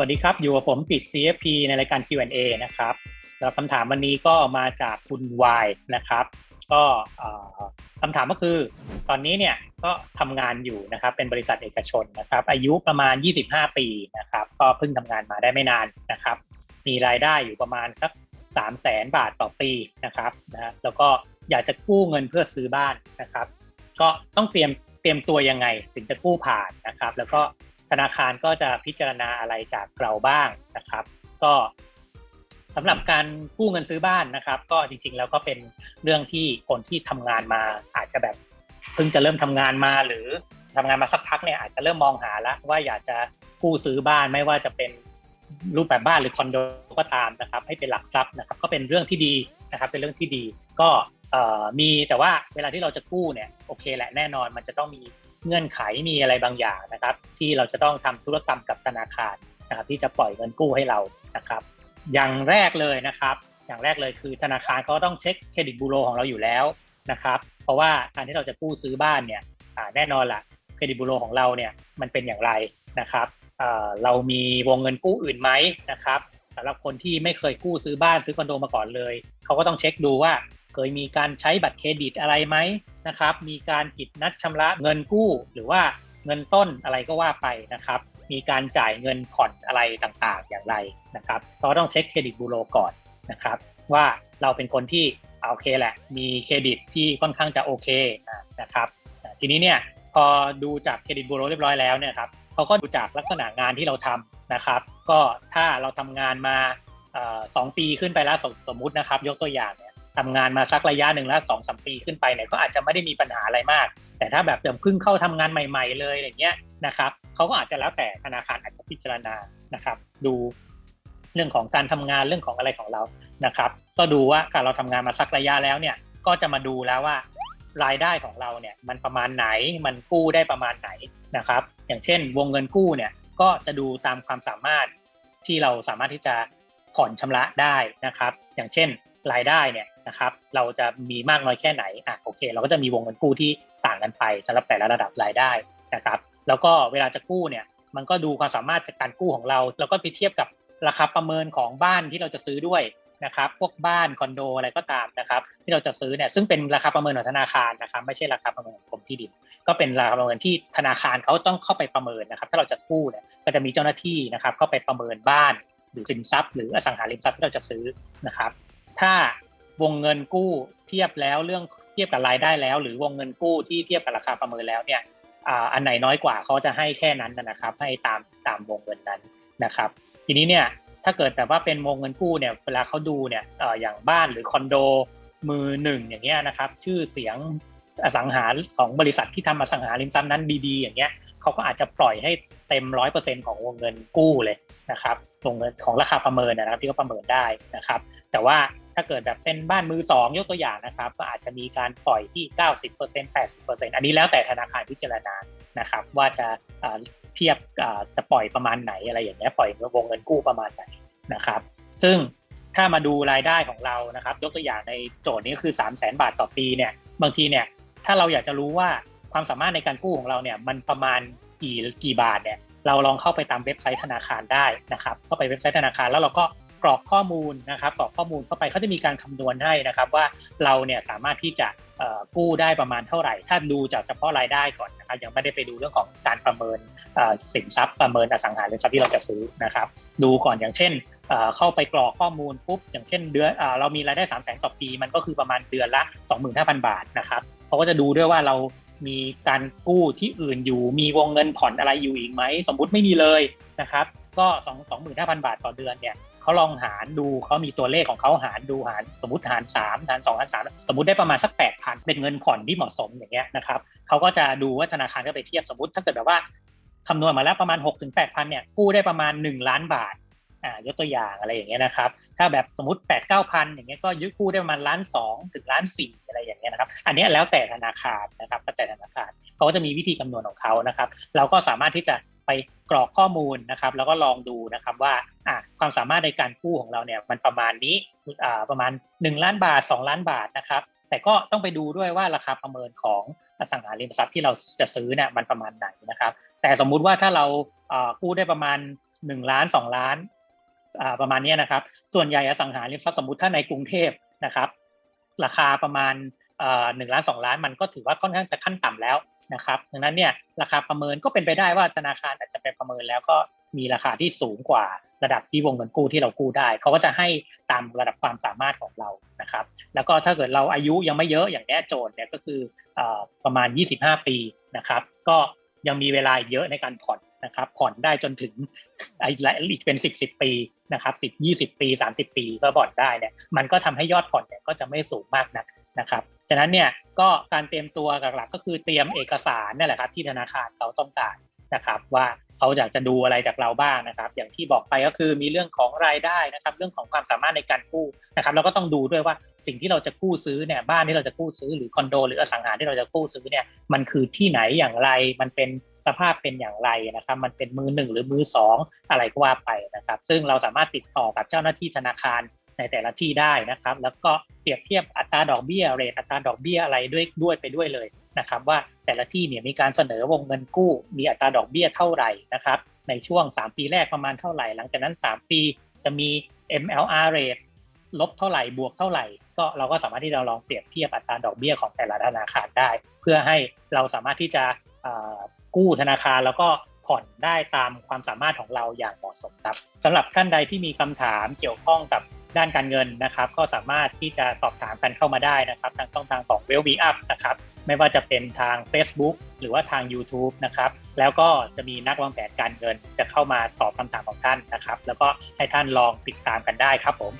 วัสดีครับ อยู่กับผมปิด CFP ในรายการ Q&A นะครับแล้วคำถามวันนี้ก็มาจากคุณวายนะครับ ก็คำถามก็คือ ตอนนี้เนี่ยก็ทำงานอยู่นะครับ เป็นบริษัทเอกชนนะครับ อายุประมาณ 25 ปีนะครับ ก็เพิ่งทำงานมาได้ไม่นานนะครับ มีรายได้อยู่ประมาณสัก3 0 0แสนบาทต่อปีนะครับนะแล้วก็อยากจะกู้เงินเพื่อซื้อบ้านนะครับ ก็ต้องเตรียมเตรียมตัวยังไงถึงจะกู้ผ่านนะครับ แล้วก็ ธนาคารก็จะพิจารณาอะไรจากเราบ้างนะครับ ก็สำหรับการกู้เงินซื้อบ้านนะครับ ก็จริงๆแล้วก็เป็นเรื่องที่คนที่ทำงานมาอาจจะแบบเพิ่งจะเริ่มทำงานมาหรือทำงานมาสักพักเนี่ยอาจจะเริ่มมองหาแล้วว่าอยากจะกู้ซื้อบ้านไม่ว่าจะเป็นรูปแบบบ้านหรือคอนโดก็ตามนะครับ ให้เป็นหลักทรัพย์นะครับ ก็เป็นเรื่องที่ดีนะครับ เป็นเรื่องที่ดีก็มีแต่ว่าเวลาที่เราจะกู้เนี่ยโอเคแหละแน่นอนมันจะต้องมี เงื่อนไขมีอะไรบางอย่างนะครับ ที่เราจะต้องทำธุรกรรมกับธนาคารนะครับที่จะปล่อยเงินกู้ให้เรานะครับ อย่างแรกเลยนะครับ อย่างแรกเลยคือธนาคารก็ต้องเช็คเครดิตบูโรของเราอยู่แล้วนะครับเพราะว่าการที่เราจะกู้ซื้อบ้านเนี่ยแน่นอนละเครดิตบูโรของเราเนี่ยมันเป็นอย่างไรนะครับเเรามีวงเงินกู้อื่นไหมนะครับสำหรับคนที่ไม่เคยกู้ซื้อบ้านซื้อคอนโดมาก่อนเลย เขาก็ต้องเช็คดูว่า ยมีการใช้บัตรเครดิตอะไรไหมนะครับ มีการผิดนัดชำระเงินกู้ หรือว่าเงินต้นอะไรก็ว่าไปนะครับ มีการจ่ายเงินผ่อนอะไรต่างๆ อย่างไรนะครับเราต้องเช็คเครดิตบูโรก่อนนะครับ ว่าเราเป็นคนที่โอเคแหละ มีเครดิตที่ค่อนข้างจะโอเคนะครับทีนี้เนี่ยพอดูจากเครดิตบูโรเรียบร้อยแล้วเนี่ยครับเขาก็ดูจากลักษณะงานที่เราทำนะครับ ก็ถ้าเราทำงานมาสองปีขึ้นไปแล้วสมมุตินะครับ ยกตัวอย่าง ทำงานมาสักระยะหนึ่งแล้วสองสมปีขึ้นไปเนี่ยก็อาจจะไม่ได้มีปัญหาอะไรมาก แต่ถ้าแบบเดิมเพิ่งเข้าทำงานใหม่ ๆ เลยอย่างเงี้ยนะครับเขาก็อาจจะแล้วแต่ธนาคารอาจจะพิจารณานะครับ ดูเรื่องของการทำงานเรื่องของอะไรของเรานะครับ ก็ดูว่าการเราทำงานมาสักระยะแล้วเนี่ยก็จะมาดูแล้วว่ารายได้ของเราเนี่ยมันประมาณไหนมันกู้ได้ประมาณไหนนะครับ อย่างเช่น วงเงินกู้เนี่ยก็จะดูตามความสามารถที่เราสามารถที่จะผ่อนชำระได้นะครับ อย่างเช่น รายได้เนี่ยนะครับเราจะมีมากน้อยแค่ไหนอะโอเค เราก็จะมีวงเงินกู้ที่ต่างกันไปสำหรับแต่ละระดับรายได้นะครับแล้วก็เวลาจะกู้เนี่ยมันก็ดูความสามารถจากการกู้ของเรา แล้วก็ไปเทียบกับราคาประเมินของบ้านที่เราจะซื้อด้วยนะครับพวกบ้านคอนโดอะไรก็ตามนะครับที่เราจะซื้อเนี่ยซึ่งเป็นราคาประเมินของธนาคารนะครับไม่ใช่ราคาประเมินของกรมที่ดิน ก็เป็นราคาประเมินที่ธนาคารเขาต้องเข้าไปประเมินนะครับถ้าเราจะกู้เนี่ยก็จะมีเจ้าหน้าที่นะครับเข้าไปประเมินบ้านหรือสินทรัพย์หรืออสังหาริมทรัพย์ที่เราจะซื้อนะครับ ถ้าวงเงินกู้เทียบแล้วเรื่องเทียบกับรายได้แล้ว หรือวงเงินกู้ที่เทียบกับราคาประเมินแล้วเนี่ยอันไหนน้อยกว่าเขาจะให้แค่นั้นนะครับ ให้ตามตามวงเงินนั้นนะครับ ทีนี้เนี่ยถ้าเกิดแต่ว่าเป็นวงเงินกู้เนี่ยเวลาเขาดูเนี่ยอย่างบ้านหรือคอนโดมือหนึ่งอย่างเงี้ยนะครับ ชื่อเสียงอสังหาของบริษัทที่ทำอสังหาริมทรัพย์นั้นดีๆ อย่างเงี้ยเขาก็อาจจะปล่อยให้เต็มร้อยเปอร์เซ็นของวงเงินกู้เลยนะครับวงเงินของราคาประเมินนะครับที่เขาประเมินได้นะครับ แต่ว่า ถ้าเกิดแบบเป็นบ้านมือสองยกตัวอย่างนะครับ ก็อาจจะมีการปล่อยที่ 90% 80%อันนี้แล้วแต่ธนาคารพิจารณานะครับ ว่าจะเทียบจะปล่อยประมาณไหนอะไรอย่างเงี้ยปล่อยวงเงินกู้ประมาณไหนนะครับ ซึ่งถ้ามาดูรายได้ของเรานะครับ ยกตัวอย่างในโจทย์นี้ก็คือ 3 0 0 0 0 0 บาทต่อปีเนี่ยบางทีเนี่ยถ้าเราอยากจะรู้ว่าความสามารถในการกู้ของเราเนี่ยมันประมาณกี่กี่บาทเนี่ยเราลองเข้าไปตามเว็บไซต์ธนาคารได้นะครับเข้าไปเว็บไซต์ธนาคารแล้วเราก็ กรอกข้อมูลนะครับกรอกข้อมูลเข้าไปเขาจะมีการคำนวณให้นะครับว่าเราเนี่ยสามารถที่จะกู้ได้ประมาณเท่าไหร่ ถ้าดูจากเฉพาะรายได้ก่อนนะครับยังไม่ได้ไปดูเรื่องของการประเมินสินทรัพย์ประเมินอสังหาริมทรัพย์ที่เราจะซื้อนะครับ ดูก่อนอย่างเช่นเข้าไปกรอกข้อมูลปุ๊บอย่างเช่นเดือนเรามีรายได้3 0 0 0 0 0ต่อปี มันก็คือประมาณเดือนละ 25,000 บาทนะครับเขาก็จะดูด้วยว่าเรามีการกู้ที่อื่นอยู่ มีวงเงินผ่อนอะไรอยู่อีกไหม สมมุติไม่มีเลยนะครับ ก็ 2 25,000 บาทต่อเดือนเนี่ย เขาลองหารดูเขามีตัวเลขของเขาหารดูหารสมมติหาร3หาร2หาร3สมมติได้ประมาณสัก8,000เป็นเงินผ่อนที่เหมาะสมอย่างเงี้ยนะครับเขาก็จะดูว่าธนาคารก็ไปเทียบสมมติถ้าเกิดแบบว่าคำนวณมาแล้วประมาณ6ถึง8,000เนี่ยกู้ได้ประมาณ 1 ล้านบาทอ่ายกตัวอย่างอะไรอย่างเงี้ยนะครับ ถ้าแบบสมมติ8 9 0 0 0อย่างเงี้ยก็ยึดกู้ได้ประมาณล้าน2ถึงล้าน4อะไรอย่างเงี้ยนะครับ อันนี้แล้วแต่ธนาคารนะครับแล้วแต่ธนาคารเขาก็จะมีวิธีคำนวณของเขานะครับ เราก็สามารถที่จะไปกรอกข้อมูลนะครับ แล้วก็ลองดูนะครับว่าอะ ความสามารถในการกู้ของเราเนี่ยมันประมาณนี้ประมาณ 1 ล้านบาท 2 ล้านบาทนะครับ แต่ก็ต้องไปดูด้วยว่าราคาประเมินของอสังหาริมทรัพย์ที่เราจะซื้อเนี่ยมันประมาณไหนนะครับ แต่สมมุติว่าถ้าเรากู้ได้ประมาณหนึ่งล้านสองล้านประมาณนี้นะครับ ส่วนใหญ่อสังหาริมทรัพย์สมมติถ้าในกรุงเทพนะครับ ราคาประมาณหนึ่งล้านสองล้านมันก็ถือว่าค่อนข้างจะขั้นต่ำแล้วนะครับดังนั้นเนี่ยราคาประเมินก็เป็นไปได้ว่าธนาคารอาจจะไปประเมินแล้วก็ มีราคาที่สูงกว่าระดับที่วงเงินกู้ที่เรากู้ได้ เขาก็จะให้ตามระดับความสามารถของเรานะครับ แล้วก็ถ้าเกิดเราอายุยังไม่เยอะอย่างแน่โจทย์เนี่ยก็คือประมาณ 25 ปีนะครับ ก็ยังมีเวลาเยอะในการผ่อนนะครับ ผ่อนได้จนถึงอีกเป็น 10 10 ปีนะครับ10 20 ปี 30 ปีก็ผ่อนได้เนี่ยมันก็ทำให้ยอดผ่อนเนี่ยก็จะไม่สูงมากนักนะครับฉะนั้นเนี่ยก็การเตรียมตัวหลักๆก็คือเตรียมเอกสารนั่แหละครับที่ธนาคารเขาต้องการนะครับว่า เขาอยากจะดูอะไรจากเราบ้างนะครับ อย่างที่บอกไปก็คือมีเรื่องของรายได้นะครับ เรื่องของความสามารถในการกู้นะครับเราก็ต้องดูด้วยว่าสิ่งที่เราจะกู้ซื้อเนี่ยบ้านที่เราจะกู้ซื้อหรือคอนโด หรืออสังหาที่เราจะกู้ซื้อเนี่ยมันคือที่ไหนอย่างไร มันเป็นสภาพเป็นอย่างไรนะครับ มันเป็นมือหนึ่งหรือมือสองอะไรก็ว่าไปนะครับ ซึ่งเราสามารถติดต่อกับเจ้าหน้าที่ธนาคารในแต่ละที่ได้นะครับ แล้วก็เปรียบเทียบอัตราดอกเบี้ยเรทอัตราดอกเบี้ยอะไรด้วยด้วยไปด้วยเลย นะครับว่าแต่ละที่เนี่ยมีการเสนอวงเงินกู้ มีอัตราดอกเบี้ยเท่าไหร่นะครับในช่วง 3 ปีแรกประมาณเท่าไหร่ หลังจากนั้น 3 ปีจะมี MLR rate ลบเท่าไหร่บวกเท่าไหร่ ก็เราก็สามารถที่เราลองเปรียบเทียบอัตราดอกเบี้ยของแต่ละธนาคารได้ เพื่อให้เราสามารถที่จะกู้ธนาคารแล้วก็ผ่อนได้ตามความสามารถของเราอย่างเหมาะสมครับสำหรับท่านใดที่มีคำถามเกี่ยวข้องกับด้านการเงินนะครับ ก็สามารถที่จะสอบถามกันเข้ามาได้นะครับ ทางช่องทางของ w e l l b e Up นะครับ ไม่ว่าจะเป็นทาง Facebook หรือว่าทาง YouTube นะครับแล้วก็จะมีนักวางแผนการเงินจะเข้ามาตอบคำถามของท่านนะครับ แล้วก็ให้ท่านลองติดตามกันได้ครับผม